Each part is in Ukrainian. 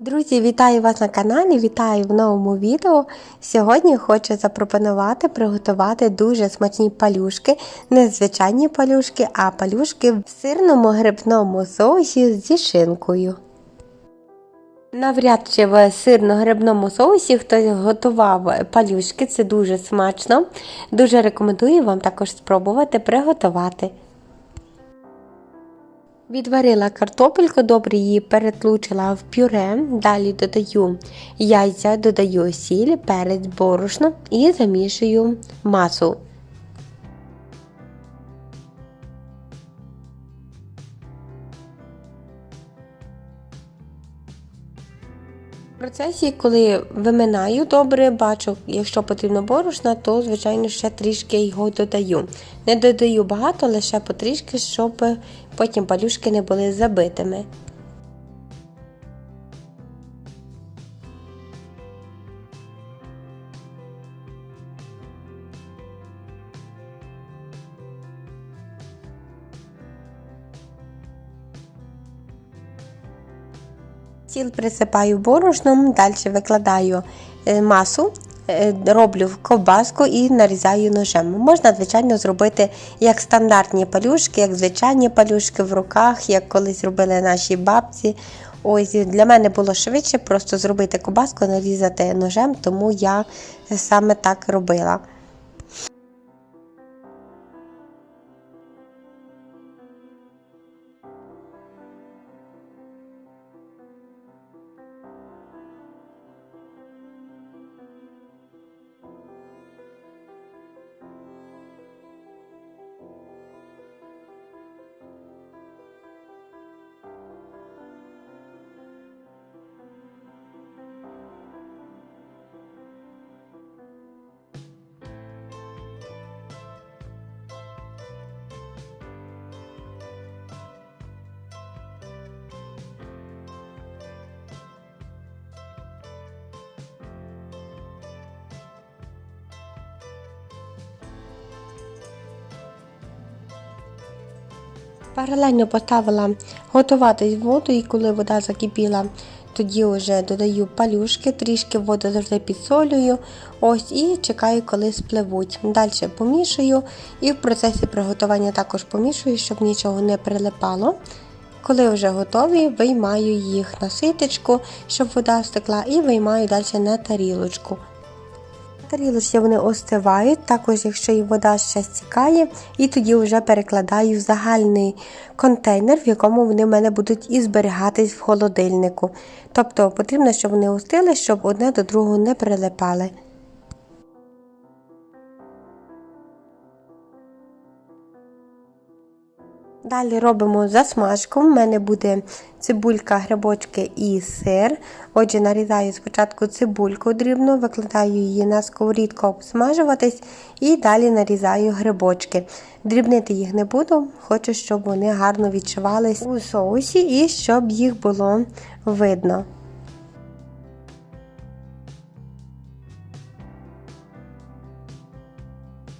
Друзі, вітаю вас на каналі, вітаю в новому відео. Сьогодні хочу запропонувати приготувати дуже смачні палюшки, не звичайні палюшки, а палюшки в сирному грибному соусі зі шинкою. Навряд чи в сирно-грибному соусі хтось готував палюшки, це дуже смачно. Дуже рекомендую вам також спробувати приготувати. Відварила картопельку, добре її перетлучила в пюре. Далі додаю яйця, додаю сіль, перець, борошно і замішую масу. В процесі, коли виминаю добре, бачу, якщо потрібно борошна, то, звичайно, ще трішки його додаю. Не додаю багато, лише потрішки, щоб потім палюшки не були забитими. Сіл присипаю борошном, далі викладаю е, масу, е, роблю ковбаску і нарізаю ножем. Можна, звичайно, зробити як стандартні палюшки, як звичайні палюшки в руках, як колись робили наші бабці. Ось Для мене було швидше просто зробити ковбаску, нарізати ножем, тому я саме так робила. Паралельно поставила готуватись воду, і коли вода закипіла, тоді вже додаю палюшки, трішки воду завжди підсолюю. Ось і чекаю, коли спливуть. Далі помішую і в процесі приготування також помішую, щоб нічого не прилипало. Коли вже готові, виймаю їх на ситечку, щоб вода стекла, і виймаю далі на тарілочку. Тарілочці вони остивають, також якщо їм вода ще стікає, і тоді вже перекладаю в загальний контейнер, в якому вони в мене будуть і зберігатись в холодильнику. Тобто потрібно, щоб вони остили, щоб одне до другого не прилипали. Далі робимо засмажку. У мене буде цибулька, грибочки і сир. Отже, нарізаю спочатку цибульку дрібно, викладаю її на сковорідку обсмажуватись і далі нарізаю грибочки. Дрібнити їх не буду, хочу, щоб вони гарно відчувались у соусі і щоб їх було видно.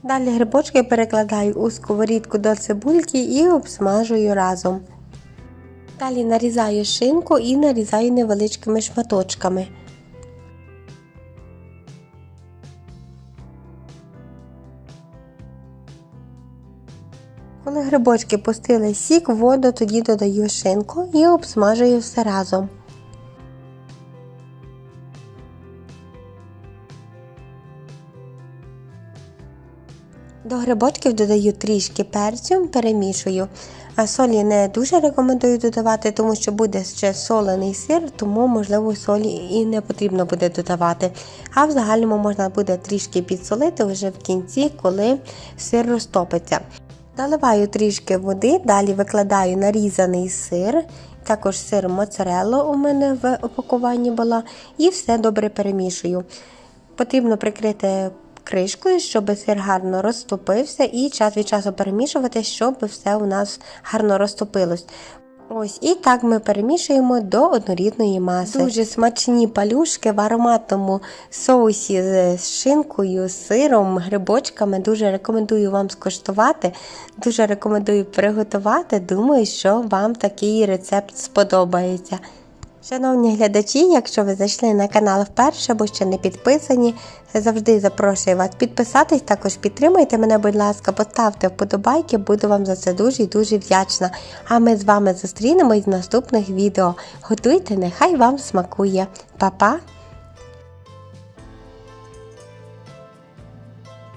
Далі грибочки перекладаю у сковорідку до цибульки і обсмажую разом. Далі нарізаю шинку і нарізаю невеличкими шматочками. Коли грибочки пустили сік, воду, тоді додаю шинку і обсмажую все разом. До грибочків додаю трішки перцю, перемішую. А солі не дуже рекомендую додавати, тому що буде ще солений сир, тому, можливо, солі і не потрібно буде додавати. А в загальному можна буде трішки підсолити вже в кінці, коли сир розтопиться. Наливаю трішки води, далі викладаю нарізаний сир, також сир моцарелла у мене в опакуванні була, і все добре перемішую. Потрібно прикрити кришкою, щоб сир гарно розтопився, і час від часу перемішувати, щоб все у нас гарно розтопилось. Ось і так ми перемішуємо до однорідної маси. Дуже смачні палюшки в ароматному соусі з шинкою, сиром, грибочками. Дуже рекомендую вам скуштувати. Дуже рекомендую приготувати. Думаю, що вам такий рецепт сподобається. Шановні глядачі, якщо ви зайшли на канал вперше або ще не підписані, завжди запрошую вас підписатись, також підтримайте мене, будь ласка, поставте вподобайки, буду вам за це дуже і дуже вдячна. А ми з вами зустрінемось в наступних відео. Готуйте, нехай вам смакує. Па-па!